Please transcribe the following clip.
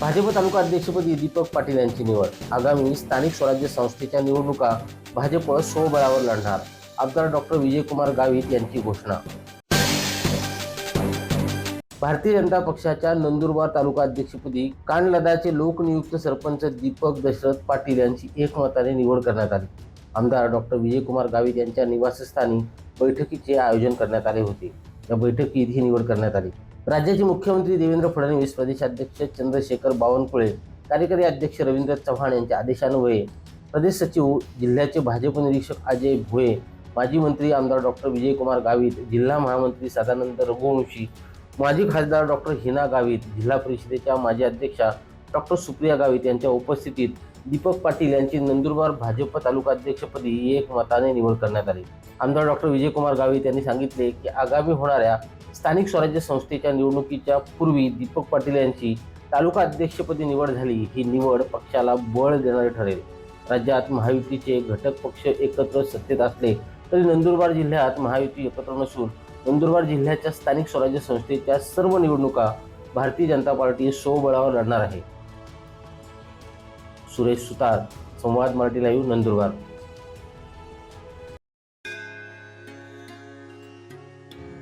भाजप तालुका अध्यक्षपदी दीपक पाटील यांची निवड. आगामी स्थानिक स्वराज्य संस्थेच्या निवडणुका भाजप स्वबळावर लढणार आमदार डॉक्टर विजयकुमार गावित यांची घोषणा. भारतीय जनता पक्षाच्या नंदुरबार तालुका अध्यक्षपदी कानलदाचे लोकनियुक्त सरपंच दीपक दशरथ पाटील यांची एकमताने निवड करण्यात आली. आमदार डॉक्टर विजयकुमार गावित यांच्या निवासस्थानी बैठकीचे आयोजन करण्यात आले होते. या बैठकीत ही निवड करण्यात आली. राज्याचे मुख्यमंत्री देवेंद्र फडणवीस प्रदेशाध्यक्ष चंद्रशेखर बावनकुळे कार्यकारी अध्यक्ष रवींद्र चव्हाण यांच्या आदेशान्वये प्रदेश सचिव जिल्ह्याचे भाजप निरीक्षक अजय भुये माजी मंत्री आमदार डॉक्टर विजयकुमार गावित जिल्हा महामंत्री सदानंद रघुवंशी माजी खासदार डॉक्टर हिना गावित जिल्हा परिषदेच्या माजी अध्यक्षा डॉक्टर सुप्रिया गावित यांच्या उपस्थितीत दीपक पाटील यांची नंदुरबार भाजप तालुका अध्यक्षपदी एक मताने निवड करण्यात आली. आमदार डॉक्टर विजयकुमार गावित यांनी सांगितले की आगामी होणाऱ्या स्थानिक स्वराज्य संस्थेच्या निवडणुकीच्या पूर्वी दीपक पाटील यांची तालुका अध्यक्षपदी निवड झाली. ही निवड पक्षाला बळ देणारी ठरेल. राज्यात महायुतीचे घटक पक्ष एकत्र सत्तेत असले तरी नंदुरबार जिल्ह्यात महायुती एकत्र नसून नंदुरबार जिल्ह्याच्या स्थानिक स्वराज्य संस्थेच्या सर्व निवडणुका भारतीय जनता पार्टी स्वबळावर लढणार आहे. सुरेश सुतार संवाद मराठी लाईव्ह नंदुरबार.